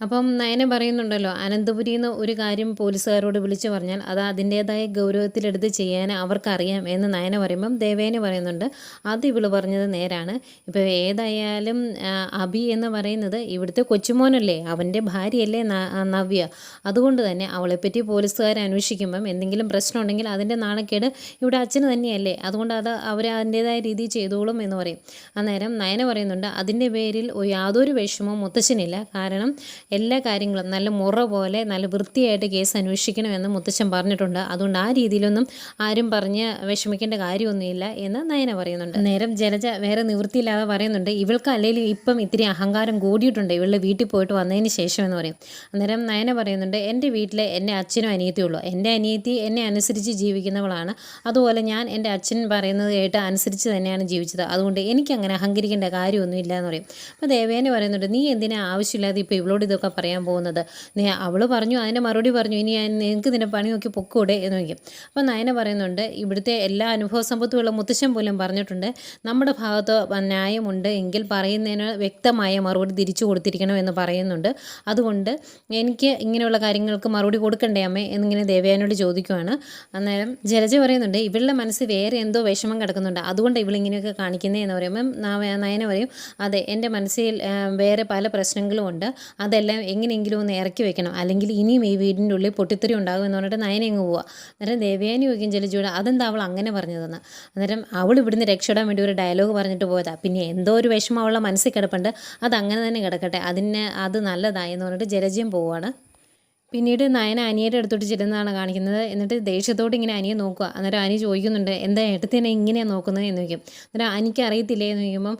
അപ്പം നയന പറയുന്നുണ്ടല്ലോ അനന്തപുരിയിൽ നിന്ന് ഒരു കാര്യം പോലീസുകാരോട് വിളിച്ചു പറഞ്ഞാൽ അത് അതിന്റേതായ ഗൗരവത്തിലെടുത്ത് ചെയ്യാൻ അവർക്കറിയാം എന്ന് നയന പറയുമ്പം ദേവേന പറയുന്നുണ്ട്. അത് ഇവൾ പറഞ്ഞത് നേരാണ്. ഇപ്പോൾ ഏതായാലും അബി എന്ന് പറയുന്നത് ഇവിടുത്തെ കൊച്ചുമോനല്ലേ അവന്റെ ഭാര്യയല്ലേ നവ്യ. അതുകൊണ്ട് തന്നെ അവളെപ്പറ്റി പോലീസുകാർ അന്വേഷിക്കുമ്പം എന്തെങ്കിലും പ്രശ്നം ഉണ്ടെങ്കിൽ അതിന്റെ നാണക്കേട് ഇവിടെ അച്ഛന് തന്നെയല്ലേ. അതുകൊണ്ട് അത് അവർ അതിന്റേതായ രീതിയിൽ ചെയ്തോളും എന്ന് പറയും. അന്നേരം നയന പറയുന്നുണ്ട് അതിന്റെ പേരിൽ യാതൊരു വിഷമവും മുത്തശ്ശനില്ല കാരണം എല്ലാ കാര്യങ്ങളും നല്ല മുറ പോലെ നല്ല വൃത്തിയായിട്ട് കേസ് അന്വേഷിക്കണമെന്ന് മുത്തച്ഛൻ പറഞ്ഞിട്ടുണ്ട്. അതുകൊണ്ട് ആ രീതിയിലൊന്നും ആരും പറഞ്ഞ് വിഷമിക്കേണ്ട കാര്യമൊന്നുമില്ല എന്ന് നയന പറയുന്നുണ്ട്. നേരം ജലജ വേറെ നിവൃത്തിയില്ലാതെ പറയുന്നുണ്ട്. ഇവൾക്ക് അല്ലെങ്കിൽ ഇപ്പം ഇത്തിരി അഹങ്കാരം കൂടിയിട്ടുണ്ട്? ഇവളുടെ വീട്ടിൽ പോയിട്ട് വന്നതിന് ശേഷം എന്ന് പറയും. അന്നേരം നയന പറയുന്നുണ്ട് എന്റെ വീട്ടിലെ എന്റെ അച്ഛനും അനിയത്തിയും ഉള്ളൂ. എന്റെ അനിയത്തി എന്നെ അനുസരിച്ച് ജീവിക്കുന്നവളാണ്. അതുപോലെ ഞാൻ എന്റെ അച്ഛൻ പറയുന്നത് കേട്ട് അനുസരിച്ച് തന്നെയാണ് ജീവിച്ചത്. അതുകൊണ്ട് എനിക്കങ്ങനെ അഹങ്കരിക്കേണ്ട കാര്യമൊന്നുമില്ല എന്ന് പറയും. അപ്പോൾ ദേവേനെ പറയുന്നുണ്ട് നീ എന്തിനാ ആവശ്യമില്ലാതെ ഇപ്പോൾ ഇവളോട് ഇതൊക്കെ പറയാൻ പോകുന്നത്. അവൾ പറഞ്ഞു അതിന്റെ മറുപടി പറഞ്ഞു ഇനി നിനക്ക് നിന്റെ പണി നോക്കി പൊക്കൂടെ എന്ന് ചോദിക്കും. അപ്പോൾ നയന പറയുന്നുണ്ട് ഇവിടുത്തെ എല്ലാ അനുഭവ സമ്പത്തുമുള്ള മുത്തശ്ശൻ പോലും പറഞ്ഞിട്ടുണ്ട് നമ്മുടെ ഭാഗത്ത് ന്യായമുണ്ട് എങ്കിൽ പറയുന്നതിന് വ്യക്തമായ മറുപടി തിരിച്ചു കൊടുത്തിരിക്കണം എന്ന് പറയുന്നുണ്ട്. അതുകൊണ്ട് എനിക്ക് ഇങ്ങനെയുള്ള കാര്യങ്ങൾക്ക് മറുപടി കൊടുക്കണ്ടേ അമ്മേ? എന്നിങ്ങനെ ദേവയാനോട് ചോദിക്കുവാണ്. അന്നേരം ജലജ പറയുന്നുണ്ട് ഇവളുടെ മനസ്സ് വേറെ എന്തോ വിഷമം കിടക്കുന്നുണ്ട്. അതുകൊണ്ട് ഇവളിങ്ങനെയൊക്കെ കാണിക്കുന്നേ എന്ന് പറയുമ്പം നയന പറയും അതെ എന്റെ മനസ്സിൽ വേറെ പല പ്രശ്നങ്ങളും ഉണ്ട്. അതെല്ലാം എങ്ങനെയെങ്കിലും ഒന്ന് ഇറക്കി വെക്കണം. അല്ലെങ്കിൽ ഇനിയും ഈ വീടിന്റെ ഉള്ളിൽ പൊട്ടിത്തെറി ഉണ്ടാകും എന്ന് പറഞ്ഞിട്ട് നയന അങ്ങ് പോവുക അന്നേരം ദേവയാനി ചോദിക്കും ജലജോട് അതെന്താ അവൾ അങ്ങനെ പറഞ്ഞതെന്ന്? അന്നേരം അവൾ ഇവിടുന്ന് രക്ഷപ്പെടാൻ വേണ്ടി ഒരു ഡയലോഗ് പറഞ്ഞിട്ട് പോയതാ. പിന്നെ എന്തോ ഒരു വിഷമം അവളുടെ മനസ്സിൽ കിടപ്പുണ്ട്. അത് അങ്ങനെ തന്നെ കിടക്കട്ടെ. അതിന് അത് നല്ലതായി എന്ന് പറഞ്ഞിട്ട് ജലജയും പോവുകയാണ് പിന്നീട് നയന അനിയുടെ അടുത്തോട്ട് ചെല്ലുന്നതാണ് കാണിക്കുന്നത്. എന്നിട്ട് ദേഷ്യത്തോട് ഇങ്ങനെ അനിയെ നോക്കുക. അന്നേരം അനി ചോദിക്കുന്നുണ്ട് എന്താ ഏട്ടത്തിനെ ഇങ്ങനെയാണ് നോക്കുന്നത് എന്ന് ചോദിക്കും. അന്നേരം അനിക്ക് അറിയത്തില്ലേ എന്ന് ചോദിക്കുമ്പം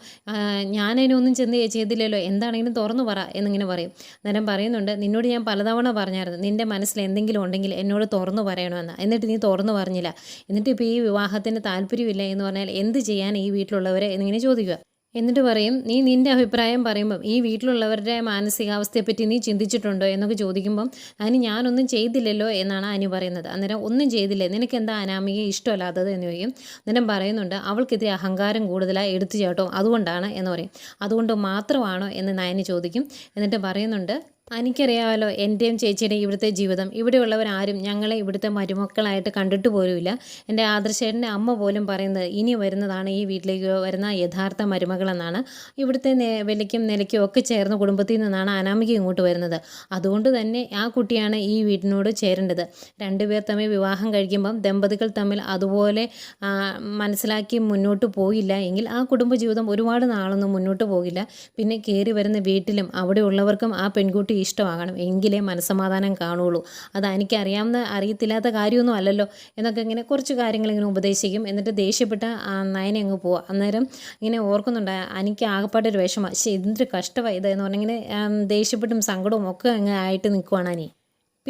ഞാനതിനൊന്നും ചെന്ന് ചെയ്തില്ലല്ലോ. എന്താണെങ്കിലും തുറന്നു പറ എന്നിങ്ങനെ പറയും. അന്നേരം പറയുന്നുണ്ട് നിന്നോട് ഞാൻ പലതവണ പറഞ്ഞായിരുന്നു. നിന്റെ മനസ്സിൽ എന്തെങ്കിലും ഉണ്ടെങ്കിൽ എന്നോട് തുറന്നു പറയണമെന്ന്. എന്നിട്ട് നീ തുറന്നു പറഞ്ഞില്ല. എന്നിട്ട് ഇപ്പോൾ ഈ വിവാഹത്തിന് താല്പര്യമില്ല എന്ന് പറഞ്ഞാൽ എന്ത് ചെയ്യാൻ ഈ വീട്ടിലുള്ളവരെ? എന്നിങ്ങനെ ചോദിക്കുക. എന്നിട്ട് പറയും നീ നിന്റെ അഭിപ്രായം പറയുമ്പം ഈ വീട്ടിലുള്ളവരുടെ മാനസികാവസ്ഥയെപ്പറ്റി നീ ചിന്തിച്ചിട്ടുണ്ടോ? എന്നൊക്കെ ചോദിക്കുമ്പം അതിന് ഞാനൊന്നും ചെയ്തില്ലല്ലോ എന്നാണ് അനു പറയുന്നത്. അന്നേരം ഒന്നും ചെയ്തില്ലേ? നിനക്ക് എന്താ അനാമികയെ ഇഷ്ടമല്ലാത്തത്? എന്ന് ചോദിക്കും. അന്നേരം പറയുന്നുണ്ട് അവൾക്കെതിരെ അഹങ്കാരം കൂടുതലായി എടുത്തു ചേട്ടോ അതുകൊണ്ടാണ് എന്ന് പറയും. അതുകൊണ്ട് മാത്രമാണോ? എന്ന് നയന് ചോദിക്കും. എന്നിട്ട് പറയുന്നുണ്ട് എനിക്കറിയാമല്ലോ എന്റെയും ചേച്ചിയുടെയും ഇവിടുത്തെ ജീവിതം. ഇവിടെയുള്ളവരാരും ഞങ്ങളെ ഇവിടുത്തെ മരുമക്കളായിട്ട് കണ്ടിട്ട് പോലുമില്ല. എന്റെ ആദർശേട്ടന്റെ അമ്മ പോലും പറയുന്നത് ഇനി വരുന്നതാണ് ഈ വീട്ടിലേക്ക് വരുന്ന യഥാർത്ഥ മരുമകളെന്നാണ്. ഇവിടുത്തെ വിലയ്ക്കും നിലയ്ക്കും ഒക്കെ ചേർന്ന കുടുംബത്തിൽ നിന്നാണ് അനാമിക ഇങ്ങോട്ട് വരുന്നത്. അതുകൊണ്ട് തന്നെ ആ കുട്ടിയാണ് ഈ വീടിനോട് ചേരേണ്ടത്. രണ്ടുപേർ തമ്മിൽ വിവാഹം കഴിക്കുമ്പം ദമ്പതികൾ തമ്മിൽ അതുപോലെ മനസ്സിലാക്കി മുന്നോട്ട് പോയില്ല എങ്കിൽ ആ കുടുംബജീവിതം ഒരുപാട് നാളൊന്നും മുന്നോട്ട് പോകില്ല. പിന്നെ കയറി വരുന്ന വീട്ടിലും അവിടെയുള്ളവർക്കും ആ പെൺകുട്ടി ഇഷ്ടമാകണം. എങ്കിലേ മനസ്സമാധാനം കാണുള്ളൂ. അത് എനിക്കറിയാവുന്ന അറിയത്തില്ലാത്ത കാര്യമൊന്നും അല്ലല്ലോ എന്നൊക്കെ ഇങ്ങനെ കുറച്ച് കാര്യങ്ങൾ ഇങ്ങനെ ഉപദേശിക്കും. എന്നിട്ട് ദേഷ്യപ്പെട്ട നയനെ അങ്ങ് പോവുക അന്നേരം ഇങ്ങനെ ഓർക്കുന്നുണ്ട് എനിക്ക് ആകപ്പാടെ ഒരു വിഷമം. പക്ഷേ എന്തൊരു കഷ്ടമായി ഇത് എന്ന് പറഞ്ഞിങ്ങനെ ദേഷ്യപ്പെട്ടും സങ്കടവും ഒക്കെ അങ്ങ് ആയിട്ട് നിൽക്കുവാണ് അനി.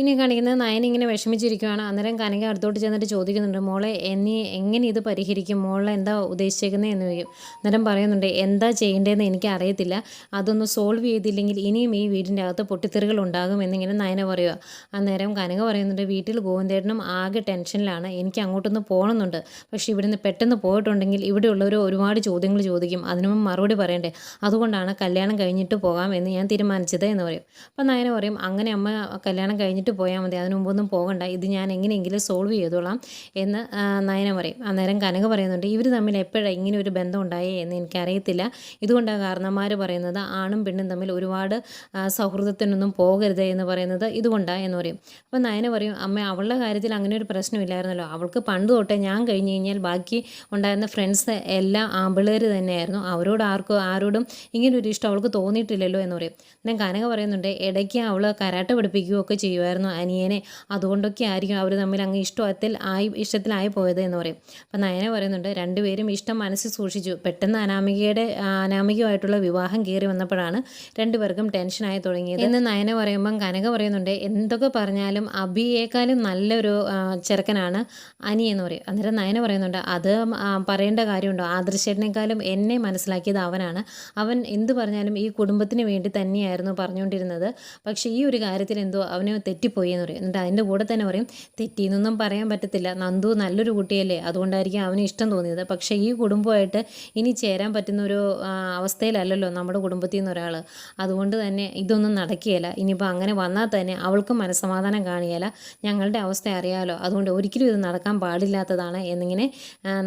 പിന്നെ കാണിക്കുന്നത് നയൻ ഇങ്ങനെ വിഷമിച്ചിരിക്കുകയാണ് അന്നേരം കനക അടുത്തോട്ട് ചെന്നിട്ട് ചോദിക്കുന്നുണ്ട് മോളെ എന്നീ എങ്ങനെ ഇത് പരിഹരിക്കും? മോളെ എന്താ ഉദ്ദേശിച്ചേക്കുന്നത് എന്ന് ചോദിക്കും. അന്നേരം പറയുന്നുണ്ട് എന്താ ചെയ്യേണ്ടതെന്ന് എനിക്ക് അറിയത്തില്ല അതൊന്ന് സോൾവ് ചെയ്തില്ലെങ്കിൽ ഇനിയും ഈ വീടിന്റെ അകത്ത് പൊട്ടിത്തെറികൾ ഉണ്ടാകും എന്നിങ്ങനെ നയന പറയുക അന്നേരം കനക പറയുന്നുണ്ട് വീട്ടിൽ ഗോവിന്ദേട്ടനും ആകെ ടെൻഷനിലാണ്. എനിക്ക് അങ്ങോട്ടൊന്ന് പോകണമെന്നുണ്ട്. പക്ഷേ ഇവിടുന്ന് പെട്ടെന്ന് പോയിട്ടുണ്ടെങ്കിൽ ഇവിടെയുള്ളവർ ഒരുപാട് ചോദ്യങ്ങൾ ചോദിക്കും. അതിനും മറുപടി പറയണ്ടേ? അതുകൊണ്ടാണ് കല്യാണം കഴിഞ്ഞിട്ട് പോകാം എന്ന് ഞാൻ തീരുമാനിച്ചത് എന്ന് പറയും. അപ്പം നയന പറയും അങ്ങനെ അമ്മ കല്യാണം കഴിഞ്ഞിട്ട് പോയാൽ മതി. അതിനു മുമ്പൊന്നും പോകണ്ട. ഇത് ഞാൻ എങ്ങനെയെങ്കിലും സോൾവ് ചെയ്തോളാം എന്ന് നയന പറയും. അന്നേരം കനക പറയുന്നുണ്ട്. ഇവർ തമ്മിൽ എപ്പോഴാണ് ഇങ്ങനെ ഒരു ബന്ധം ഉണ്ടായേ എന്ന് എനിക്കറിയത്തില്ല. ഇതുകൊണ്ടാണ് കാരണന്മാർ പറയുന്നത് ആണും പെണ്ണും തമ്മിൽ ഒരുപാട് സൗഹൃദത്തിനൊന്നും പോകരുത് എന്ന് പറയുന്നത് ഇതുകൊണ്ടാണ് എന്ന് പറയും. അപ്പോൾ നയന പറയും അമ്മ അവളുടെ കാര്യത്തിൽ അങ്ങനെ ഒരു പ്രശ്നമില്ലായിരുന്നല്ലോ അവൾക്ക് പണ്ട് തൊട്ടേ ഞാൻ കഴിഞ്ഞ് കഴിഞ്ഞാൽ ബാക്കി ഉണ്ടായിരുന്ന ഫ്രണ്ട്സ് എല്ലാം ആമ്പിളേർ തന്നെയായിരുന്നു. അവരോട് ആർക്കും ആരോടും ഇങ്ങനൊരു ഇഷ്ടം അവൾക്ക് തോന്നിയിട്ടില്ലല്ലോ എന്ന് പറയും. ഞാൻ കനക പറയുന്നുണ്ട് ഇടയ്ക്ക് അവൾ കരാട്ട പഠിപ്പിക്കുകയൊക്കെ ചെയ്യുമായിരുന്നു അനിയനെ. അതുകൊണ്ടൊക്കെ ആയിരിക്കും അവർ തമ്മിൽ അങ്ങ് ഇഷ്ടത്തിൽ ആയി ഇഷ്ടത്തിലായി പോയത് എന്ന് പറയും. അപ്പം നയന പറയുന്നുണ്ട് രണ്ടുപേരും ഇഷ്ടം മനസ്സിൽ സൂക്ഷിച്ചു. പെട്ടെന്ന് അനാമികയുടെ അനാമികയുമായിട്ടുള്ള വിവാഹം കയറി വന്നപ്പോഴാണ് രണ്ടുപേർക്കും ടെൻഷനായി തുടങ്ങിയത്. എന്ന് നയന പറയുമ്പം കനക പറയുന്നുണ്ട് എന്തൊക്കെ പറഞ്ഞാലും അഭിയേക്കാളും നല്ലൊരു ചെറുക്കനാണ് അനി എന്ന് പറയും. അന്നേരം നയന പറയുന്നുണ്ട് അത് പറയേണ്ട കാര്യമുണ്ടോ? ആദർശേട്ടനേക്കാളും എന്നെ മനസ്സിലാക്കിയത് അവനാണ്. അവൻ എന്ത് പറഞ്ഞാലും ഈ കുടുംബത്തിന് വേണ്ടി തന്നെയായിരുന്നു പറഞ്ഞുകൊണ്ടിരുന്നത്. പക്ഷേ ഈ ഒരു കാര്യത്തിൽ എന്തോ അവന് തെറ്റിപ്പോയി എന്ന് പറയും. എന്നിട്ട് അതിന്റെ കൂടെ തന്നെ പറയും തെറ്റിയെന്നൊന്നും പറയാൻ പറ്റത്തില്ല. നന്ദു നല്ലൊരു കുട്ടിയല്ലേ. അതുകൊണ്ടായിരിക്കും അവന് ഇഷ്ടം തോന്നിയത്. പക്ഷേ ഈ കുടുംബമായിട്ട് ഇനി ചേരാൻ പറ്റുന്ന ഒരു അവസ്ഥയിലല്ലോ നമ്മുടെ കുടുംബത്തിൽ നിന്ന് ഒരാൾ അതുകൊണ്ട് തന്നെ ഇതൊന്നും നടക്കുകയില്ല. ഇനിയിപ്പോൾ അങ്ങനെ വന്നാൽ തന്നെ അവൾക്ക് മനസ്സമാധാനം കാണിയല്ല ഞങ്ങളുടെ അവസ്ഥ അറിയാമല്ലോ അതുകൊണ്ട് ഒരിക്കലും ഇത് നടക്കാൻ പാടില്ലാത്തതാണ് എന്നിങ്ങനെ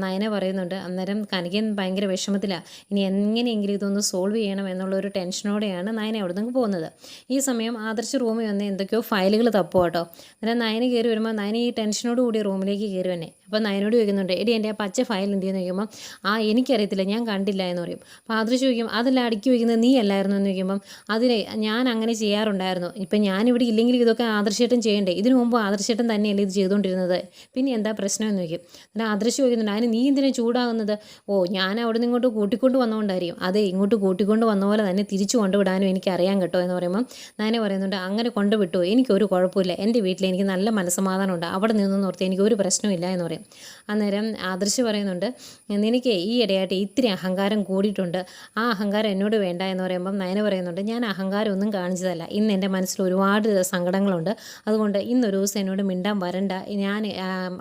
നയന പറയുന്നുണ്ട്. അന്നേരം കനകൻ ഭയങ്കര വിഷമത്തിലാണ് ഇനി എങ്ങനെയെങ്കിലും ഇതൊന്ന് സോൾവ് ചെയ്യണം എന്നുള്ള ഒരു ടെൻഷനോടെയാണ് നയന അവിടെ നിന്ന് പോകുന്നത്. ഈ സമയം ആദർശ് റൂമിൽ വന്ന് എന്തൊക്കെയോ ഫയലുകൾ തപ്പുക കേട്ടോ അന്നേരം നയന കയറി വരുമ്പോൾ നയന ഈ ടെൻഷനോട് കൂടി റൂമിലേക്ക് കയറി തന്നെ അപ്പോൾ നയനോട് ചോദിക്കുന്നുണ്ട് എടി എന്റെ ആ പച്ച ഫയൽ എന്ത് ചെയ്യുന്നു? ചോദിക്കുമ്പോൾ ആ എനിക്കറിയത്തില്ല ഞാൻ കണ്ടില്ല എന്ന് പറയും. അപ്പോൾ ചോദിക്കും അതെല്ലാം അടുക്കി വയ്ക്കുന്നത് നീ അല്ലായിരുന്നു? എന്ന് ചോദിക്കുമ്പം അതിനെ ഞാൻ അങ്ങനെ ചെയ്യാറുണ്ടായിരുന്നു. ഇപ്പം ഞാനിവിടെ ഇല്ലെങ്കിൽ ഇതൊക്കെ ആദർശേട്ടൻ ചെയ്യണ്ടേ? ഇതിനു മുമ്പ് ആദർശേട്ടൻ തന്നെയല്ലേ ഇത് ചെയ്തുകൊണ്ടിരുന്നത്? പിന്നെ എന്താ പ്രശ്നം? എന്ന് ചോദിക്കും. എന്നാൽ ആദർശ് ചോദിക്കുന്നുണ്ട് അതിന് നീ എന്തിനാ ചൂടാകുന്നത്? ഓ ഞാൻ അവിടെ നിന്ന് ഇങ്ങോട്ട് കൂട്ടിക്കൊണ്ട് വന്നുകൊണ്ടായിരിക്കും അതെ ഇങ്ങോട്ട് കൂട്ടിക്കൊണ്ട് വന്ന പോലെ തന്നെ തിരിച്ചു കൊണ്ടുവിടാനും എനിക്ക് അറിയാൻ കേട്ടോ എന്ന് പറയുമ്പം നാനെ പറയുന്നുണ്ട് അങ്ങനെ കൊണ്ടുവിട്ടു എനിക്കൊരു കുഴപ്പമില്ല. എന്റെ വീട്ടിൽ എനിക്ക് നല്ല മനസ്സമാധാനമുണ്ട്. അവിടെ നിന്ന് നിർത്തി എനിക്ക് ഒരു പ്രശ്നമില്ല എന്ന് പറയും. അന്നേരം ആദർശ് പറയുന്നുണ്ട് നിനക്ക് ഈ ഇടയായിട്ട് ഇത്തിരി അഹങ്കാരം കൂടിയിട്ടുണ്ട്. ആ അഹങ്കാരം എന്നോട് വേണ്ട എന്ന് പറയുമ്പം നയന പറയുന്നുണ്ട് ഞാൻ അഹങ്കാരം ഒന്നും കാണിച്ചതല്ല. ഇന്ന് എന്റെ മനസ്സിൽ ഒരുപാട് സങ്കടങ്ങളുണ്ട്. അതുകൊണ്ട് ഇന്നൊരു ദിവസം എന്നോട് മിണ്ടാൻ വരണ്ട. ഞാൻ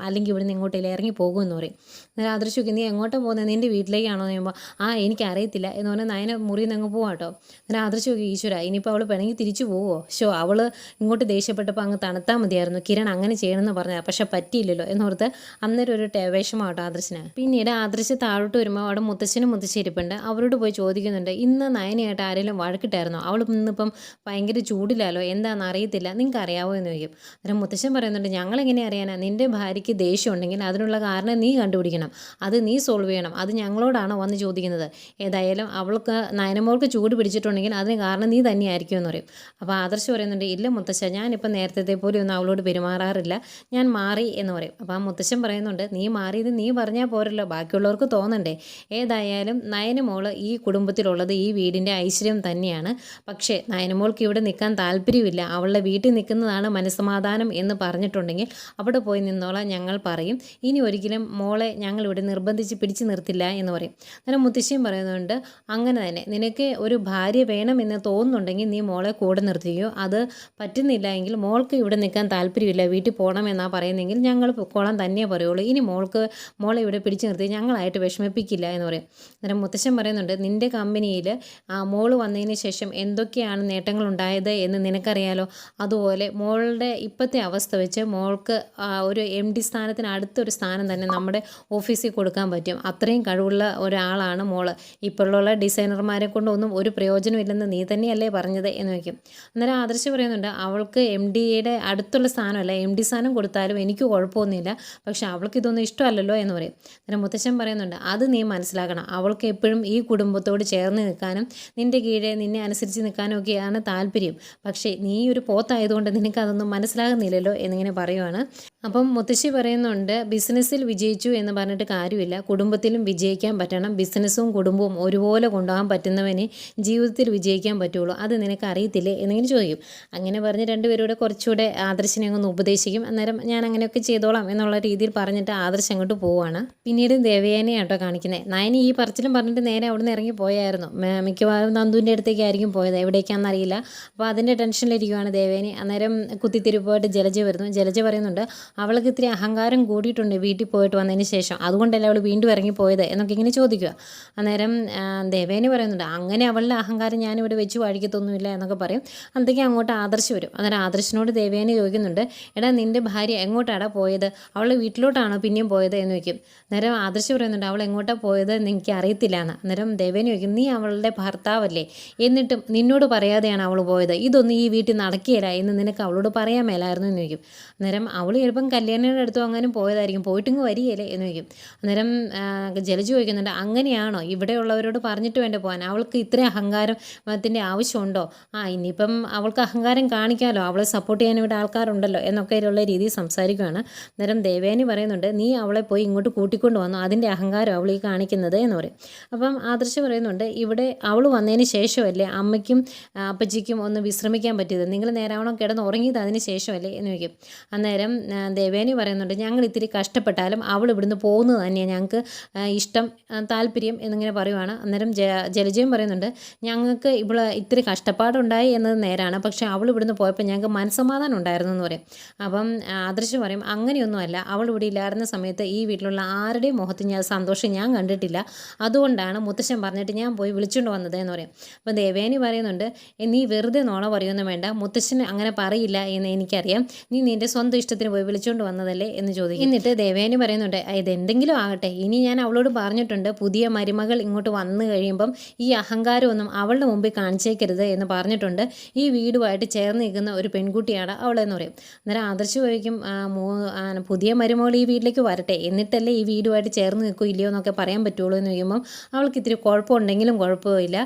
അല്ലെങ്കിൽ ഇവിടുന്ന് ഇങ്ങോട്ടേലും ഇറങ്ങി പോകുമെന്ന് പറയും. ചോദിക്കും നീ എങ്ങോട്ടും പോകുന്നത് നിന്റെ വീട്ടിലേക്കാണോ? എന്ന് ചോദിക്കുമ്പോൾ ആ എനിക്കറിയത്തില്ല. എന്ന് പറഞ്ഞാൽ നയന മുറി നിന്ന് അങ്ങ് പോവാം കേട്ടോ അന്നേരം ആദർശ് ചോദിക്കും ഈശ്വര. ഇനിയിപ്പോൾ അവൾ പിണങ്ങി തിരിച്ചു പോവോ? ഷോ അവൾ ഇങ്ങോട്ട് ദേഷ്യപ്പെട്ടപ്പോൾ അങ്ങ് തണുത്താൽ മതിയായിരുന്നു. കിരൺ അങ്ങനെ ചെയ്യണമെന്ന് പറഞ്ഞത്. പക്ഷെ പറ്റിയില്ലല്ലോ. എന്നോർത്ത് അന്നേരം ഒരു ടെ- ആദർശന്. പിന്നീട് ആദർശ് താഴോട്ട് വരുമ്പോൾ അവിടെ മുത്തശ്ശനും മുത്തശ്ശി ഇരിപ്പുണ്ട്. അവരോട് പോയി ചോദിക്കുന്നുണ്ട് ഇന്ന് നയനയായിട്ട് ആരെങ്കിലും വഴക്കിട്ടായിരുന്നോ? അവൾ ഇന്നിപ്പം ഭയങ്കര ചൂടില്ലല്ലോ എന്താണെന്ന് അറിയത്തില്ല. നിങ്ങൾക്ക് അറിയാവോ? എന്ന് ചോദിക്കും. അന്നേരം മുത്തശ്ശൻ പറയുന്നുണ്ട് ഞങ്ങളെങ്ങനെ അറിയാനാ? നിന്റെ ഭാര്യയ്ക്ക് ദേഷ്യം ഉണ്ടെങ്കിൽ അതിനുള്ള കാരണം നീ കണ്ടുപിടിക്കണം. അത് നീ സോൾവ് ചെയ്യണം. അത് ഞങ്ങളോടാണ് വന്ന് ചോദിക്കുന്നത്. ഏതായാലും അവൾക്ക് നയനമോൾക്ക് ചൂട് പിടിച്ചിട്ടുണ്ടെങ്കിൽ അതിന് കാരണം നീ തന്നെയായിരിക്കും എന്ന് പറയും. അപ്പോൾ ആദർശ് പറയുന്നുണ്ട് ഇല്ല മുത്തശ്ശ ഞാനിപ്പോൾ നേരത്തെ പോലെ ഒന്നും അവളോട് പെരുമാറാറില്ല. ഞാൻ മാറി എന്ന് പറയും. അപ്പോൾ ആ മുത്തശ്ശൻ പറയുന്നുണ്ട് നീ മാറിയത് നീ പറഞ്ഞാൽ പോരല്ലോ. ബാക്കിയുള്ളവർക്ക് തോന്നണ്ടേ. ഏതായാലും നയനമോൾ ഈ കുടുംബത്തിലുള്ളത് ഈ വീടിന്റെ ഐശ്വര്യം തന്നെയാണ്. പക്ഷേ നയനമോൾക്ക് ഇവിടെ നിൽക്കാൻ താല്പര്യമില്ല. അവളുടെ വീട്ടിൽ നിൽക്കുന്നതാണ് മനസ്സമാധാനം എന്ന് പറഞ്ഞിട്ടുണ്ടെങ്കിൽ അവിടെ പോയി നിന്നോളാം ഞങ്ങൾ പറയും. ഇനി ഒരിക്കലും മോളെ ഞങ്ങൾ ഇവിടെ നിർബന്ധിച്ച് പിടിച്ചു നിർത്തില്ല എന്ന് പറയും. അന്നേരം മുത്തശ്ശിയും പറയുന്നുണ്ട് അങ്ങനെ തന്നെ. നിനക്ക് ഒരു ഭാര്യ വേണമെന്ന് തോന്നുന്നുണ്ടെങ്കിൽ നീ മോളെ കൂടെ നിർത്തിക്കോ. അത് പറ്റുന്നില്ല എങ്കിൽ മോൾക്ക് ഇവിടെ നിൽക്കാൻ താല്പര്യമില്ല. വീട്ടിൽ പോകണമെന്നാണ് പറയുന്നതെങ്കിൽ ഞങ്ങൾ കൊള്ളാൻ തന്നെ പറയുള്ളൂ. ഇനി മോൾക്ക് മോളെ ഇവിടെ പിടിച്ചു നിർത്തി ഞങ്ങളായിട്ട് വിഷമിപ്പിക്കില്ല എന്ന് പറയും. അന്നേരം മുത്തശ്ശൻ പറയുന്നുണ്ട് നിന്റെ കമ്പനിയിൽ ആ മോൾ വന്നതിന് ശേഷം എന്തൊക്കെയാണ് നേട്ടങ്ങൾ ഉണ്ടായത് എന്ന് നിനക്കറിയാലോ? അതുപോലെ മോളുടെ ഇപ്പോഴത്തെ അവസ്ഥ വെച്ച് മോൾക്ക് ഒരു എം ഡി സ്ഥാനത്തിന് അടുത്തൊരു സ്ഥാനം തന്നെ നമ്മുടെ ഓഫീസിൽ കൊടുക്കാൻ പറ്റും. അത്രയും കഴിവുള്ള ഒരാളാണ് മോൾ. ഇപ്പോഴുള്ള ഡിസൈനർമാരെ കൊണ്ടൊന്നും ഒരു പ്രയോജനമില്ലെന്ന് നീ തന്നെയല്ലേ പറഞ്ഞത് എന്ന് വയ്ക്കും അന്നേരം ആദർശ് പറയുന്നുണ്ട് അവൾക്ക് എം ഡിയുടെ അടുത്തുള്ള സ്ഥാനമല്ല എം ഡി സ്ഥാനം കൊടുത്താലും എനിക്ക് കുഴപ്പമൊന്നുമില്ല. പക്ഷെ അവൾക്ക് ഇതൊന്നും ഇഷ്ടമല്ലല്ലോ എന്ന് പറയും. അന്നേരം മുത്തശ്ശൻ പറയുന്നുണ്ട് അത് നീ മനസ്സിലാക്കണം. അവൾക്ക് എപ്പോഴും ഈ കുടുംബത്തോട് ചേർന്ന് നിൽക്കാനും നിന്റെ കീഴെ നിന്നെ അനുസരിച്ച് നിൽക്കാനും ഒക്കെയാണ് താല്പര്യം. പക്ഷേ നീ ഒരു പോത്തായതുകൊണ്ട് നിനക്ക് അതൊന്നും മനസ്സിലാകുന്നില്ലല്ലോ എന്നിങ്ങനെ പറയുവാണ്. അപ്പം മുത്തശ്ശി പറയുന്നുണ്ട് ബിസിനസ്സിൽ വിജയിച്ചു എന്ന് പറഞ്ഞിട്ട് കാര്യമില്ല. കുടുംബത്തിലും വിജയിക്കാൻ പറ്റണം. ബിസിനസ്സും കുടുംബവും ഒരുപോലെ കൊണ്ടുപോകാൻ പറ്റുന്നവന് ജീവിതത്തിൽ വിജയിക്കാൻ പറ്റുള്ളൂ. അത് നിനക്ക് അറിയത്തില്ലേ? എന്നിങ്ങനെ ചോദിക്കും. അങ്ങനെ പറഞ്ഞ് രണ്ടുപേരൂടെ കുറച്ചുകൂടെ ആദർശിനെ ഒന്ന് ഉപദേശിക്കും. അന്നേരം ഞാൻ അങ്ങനെയൊക്കെ ചെയ്തോളാം എന്നുള്ള രീതിയിൽ പറഞ്ഞിട്ട് ആദർശ് അങ്ങോട്ട് പോവാണ്. പിന്നീട് ദേവയാനെ ആട്ടോ കാണിക്കുന്നത് നയനി ഈ പറച്ചിലും പറഞ്ഞിട്ട് നേരെ അവിടെ നിന്ന് ഇറങ്ങി പോയായിരുന്നു. മിക്കവാറും നന്ദുവിന്റെ അടുത്തേക്കായിരിക്കും പോയത്. എവിടേക്കാണെന്ന് അറിയില്ല. അപ്പോൾ അതിന്റെ ടെൻഷനിലിരിക്കുവാണ് ദേവേനി അന്നേരം കുത്തിത്തിരിപ്പോയിട്ട് ജലജ വരുന്നു. ജലജ പറയുന്നുണ്ട് അവൾക്ക് ഇത്തിരി അഹങ്കാരം കൂടിയിട്ടുണ്ട് വീട്ടിൽ പോയിട്ട് വന്നതിന് ശേഷം. അതുകൊണ്ടല്ലേ അവൾ വീണ്ടും ഇറങ്ങിപ്പോയത് എന്നൊക്കെ ഇങ്ങനെ ചോദിക്കുക. അന്നേരം ദേവേനെ പറയുന്നുണ്ട് അങ്ങനെ അവളുടെ അഹങ്കാരം ഞാനിവിടെ വെച്ച് വഴിക്കത്തൊന്നുമില്ല എന്നൊക്കെ പറയും. അന്നേക്കും അങ്ങോട്ട് ആദർശ് വരും. അന്നേരം ആദർശിനോട് ദേവേനി ചോദിക്കുന്നുണ്ട് എടാ നിന്റെ ഭാര്യ എങ്ങോട്ടാടാ പോയത്? അവൾ വീട്ടിലോട്ടാണോ പിന്നെയും പോയത്? എന്ന് ചോദിക്കും. അന്നേരം ആദർശ് പറയുന്നുണ്ട് അവൾ എങ്ങോട്ടാണ് പോയത് എന്ന് എനിക്ക് അറിയത്തില്ല എന്ന് അന്നേരം ദേവേനി ചോദിക്കും നീ അവളുടെ ഭർത്താവല്ലേ? എന്നിട്ടും നിന്നോട് പറയാതെയാണ് അവൾ പോയത്. ഇതൊന്നും ഈ വീട്ടിൽ നടക്കുകയില്ല എന്ന് നിനക്ക് അവളോട് പറയാൻ മേലായിരുന്നു എന്ന് ചോദിക്കും. അന്നേരം അവൾ ചിലപ്പം കല്യാണിയുടെ അടുത്തോ അങ്ങനെ പോയതായിരിക്കും. പോയിട്ടിങ്ങ് വരികയല്ലേ എന്ന് ചോദിക്കും. അന്നേരം ജലജ് ചോദിക്കുന്നുണ്ട് അങ്ങനെയാണോ? ഇവിടെയുള്ളവരോട് പറഞ്ഞിട്ട് വേണ്ട പോകാൻ? അവൾക്ക് ഇത്രയും അഹങ്കാരത്തിന്റെ ആവശ്യമുണ്ടോ? ആ ഇനിയിപ്പം അവൾക്ക് അഹങ്കാരം കാണിക്കാമല്ലോ അവളെ സപ്പോർട്ട് ചെയ്യാൻ ഇവിടെ ആൾക്കാരുണ്ടല്ലോ? എന്നൊക്കെ ഉള്ള രീതിയിൽ സംസാരിക്കുകയാണ് അന്നേരം ദേവേനി പറയുന്നുണ്ട് നീ അവളെ പോയി ഇങ്ങോട്ട് കൂട്ടിക്കൊണ്ട് വന്നു? അതിന്റെ അഹങ്കാരം അവൾ ഈ കാണിക്കുന്നത് എന്ന് പറയും. അപ്പം ആദർശ് പറയുന്നുണ്ട് ഇവിടെ അവൾ വന്നതിന് ശേഷമല്ലേ അമ്മയ്ക്കും അപ്പച്ചിക്കും ഒന്ന് വിശ്രമിക്കാൻ പറ്റിയത്? നിങ്ങൾ നേരാവണം കിടന്ന് ഉറങ്ങിയത് അതിന് ശേഷമല്ലേ? എന്ന് ചോദിക്കും. അന്നേരം ദേവേനി പറയുന്നുണ്ട് ഞങ്ങൾ ഇത്തിരി കഷ്ടപ്പെട്ടാലും അവൾ ഇവിടുന്ന് പോകുന്ന പോകുന്നത് തന്നെയാണ്. ഞങ്ങൾക്ക് ഇഷ്ടം താല്പര്യം എന്നിങ്ങനെ പറയുവാണ്. അന്നേരം ജ ജലജയം പറയുന്നുണ്ട് ഞങ്ങൾക്ക് ഇവിടെ ഇത്തിരി കഷ്ടപ്പാടുണ്ടായി എന്നത് നേരാണ്. പക്ഷേ അവൾ ഇവിടുന്ന് പോയപ്പോൾ ഞങ്ങൾക്ക് മനസ്സമാധാനം ഉണ്ടായിരുന്നു എന്ന് പറയും. അപ്പം ആദർശം പറയും അങ്ങനെയൊന്നുമല്ല. അവൾ ഇവിടെ ഇല്ലായിരുന്ന സമയത്ത് ഈ വീട്ടിലുള്ള ആരുടെയും മുഖത്ത് ഞാൻ സന്തോഷം ഞാൻ കണ്ടിട്ടില്ല. അതുകൊണ്ടാണ് മുത്തശ്ശൻ പറഞ്ഞിട്ട് ഞാൻ പോയി വിളിച്ചുകൊണ്ട് വന്നത് എന്ന് പറയും. അപ്പം ദേവേനി പറയുന്നുണ്ട് നീ വെറുതെ നോണ പറയൊന്നും വേണ്ട. മുത്തശ്ശന് അങ്ങനെ പറയില്ല എന്ന് എനിക്കറിയാം. നീ നിന്റെ സ്വന്തം ഇഷ്ടത്തിന് പോയി വിളിച്ചുകൊണ്ട് വന്നതല്ലേ? എന്ന് ചോദിക്കും. എന്നിട്ട് ദേവേനി പറയുന്നുണ്ട് "ആ, ഇതെന്തെങ്കിലും ആകട്ടെ. ഇനി ഞാൻ അവളോട് പറഞ്ഞിട്ടുണ്ട് പുതിയ മരുമകൾ ഇങ്ങോട്ട് വന്നു കഴിയുമ്പം ഈ അഹങ്കാരമൊന്നും അവളുടെ മുമ്പിൽ കാണിച്ചേക്കരുത് എന്ന് പറഞ്ഞിട്ടുണ്ട്. ഈ വീടുമായിട്ട് ചേർന്ന് നിൽക്കുന്ന ഒരു പെൺകുട്ടിയാണ് അവളെന്ന് പറയും. അന്നേരം ആദർശ് ചോദിക്കും "ആ, മോ- ആ, പുതിയ മരുമകൾ ഈ വീട്ടിലേക്ക് വരട്ടെ. എന്നിട്ടല്ലേ ഈ വീടുമായിട്ട് ചേർന്ന് നിൽക്കൂ ഇല്ലയോ എന്നൊക്കെ പറയാൻ പറ്റുള്ളൂ എന്ന് ചോദിക്കുമ്പം അവൾക്ക് ഇത്തിരി കുഴപ്പമുണ്ടെങ്കിലും കുഴപ്പമില്ല.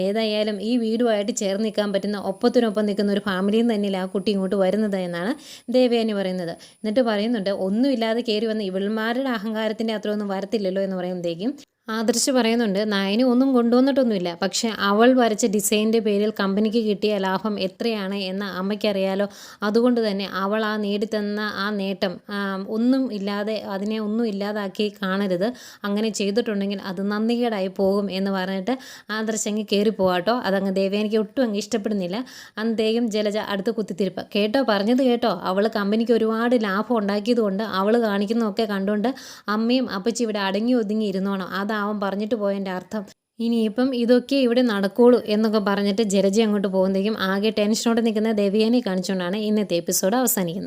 ഏതായാലും ഈ വീടുമായിട്ട് ചേർന്ന് നിൽക്കാൻ പറ്റുന്ന ഒപ്പത്തിനൊപ്പം നിൽക്കുന്ന ഒരു ഫാമിലിയിൽ നിന്ന് തന്നെയല്ലേ ആ കുട്ടി ഇങ്ങോട്ട് വരുന്നത് എന്നാണ് ദേവയാനി പറയുന്നത്. എന്നിട്ട് പറയുന്നുണ്ട് ഒന്നുമില്ലാതെ കയറി വന്ന് ഇവൾമാരുടെ അഹങ്കാരത്തിന്റെ അത്രയൊന്നും വരത്തില്ലല്ലോ എന്ന് പറയുമ്പോഴത്തേക്കും ആദർശ് പറയുന്നുണ്ട് നയന് ഒന്നും കൊണ്ടുവന്നിട്ടൊന്നുമില്ല. പക്ഷേ അവൾ വരച്ച ഡിസൈനിന്റെ പേരിൽ കമ്പനിക്ക് കിട്ടിയ ലാഭം എത്രയാണ് എന്ന് അമ്മയ്ക്കറിയാലോ. അതുകൊണ്ട് തന്നെ അവൾ ആ നേടിത്തന്ന ആ നേട്ടം ഒന്നും ഇല്ലാതെ അതിനെ ഒന്നും ഇല്ലാതാക്കി കാണരുത്. അങ്ങനെ ചെയ്തിട്ടുണ്ടെങ്കിൽ അത് നന്ദികേടായി പോകും എന്ന് പറഞ്ഞിട്ട് ആദർശ് അങ്ങ് കയറി പോകാട്ടോ അതങ്ങ് ദേവേനിക്ക് ഒട്ടും അങ്ങ് ഇഷ്ടപ്പെടുന്നില്ല. അന്തേയും ജലജ അടുത്ത് കുത്തിത്തിരിപ്പ്. കേട്ടോ പറഞ്ഞത് കേട്ടോ. അവൾ കമ്പനിക്ക് ഒരുപാട് ലാഭം ഉണ്ടാക്കിയതുകൊണ്ട് അവൾ കാണിക്കുന്നതൊക്കെ കണ്ടുകൊണ്ട് അമ്മയും അപ്പച്ചി ഇവിടെ അടങ്ങി ഒതുങ്ങി ഇരുന്നോണം. അതാവും പറഞ്ഞിട്ട് പോയതിന്റെ അർത്ഥം ഇനിയിപ്പം ഇതൊക്കെ ഇവിടെ നടക്കുള്ളൂ എന്നൊക്കെ പറഞ്ഞിട്ട് ജലജി അങ്ങോട്ട് പോകുന്നതേക്കും ആകെ ടെൻഷനോടെ നിൽക്കുന്ന ദേവിയനെ കാണിച്ചുകൊണ്ടാണ് ഇന്നത്തെ എപ്പിസോഡ് അവസാനിക്കുന്നത്.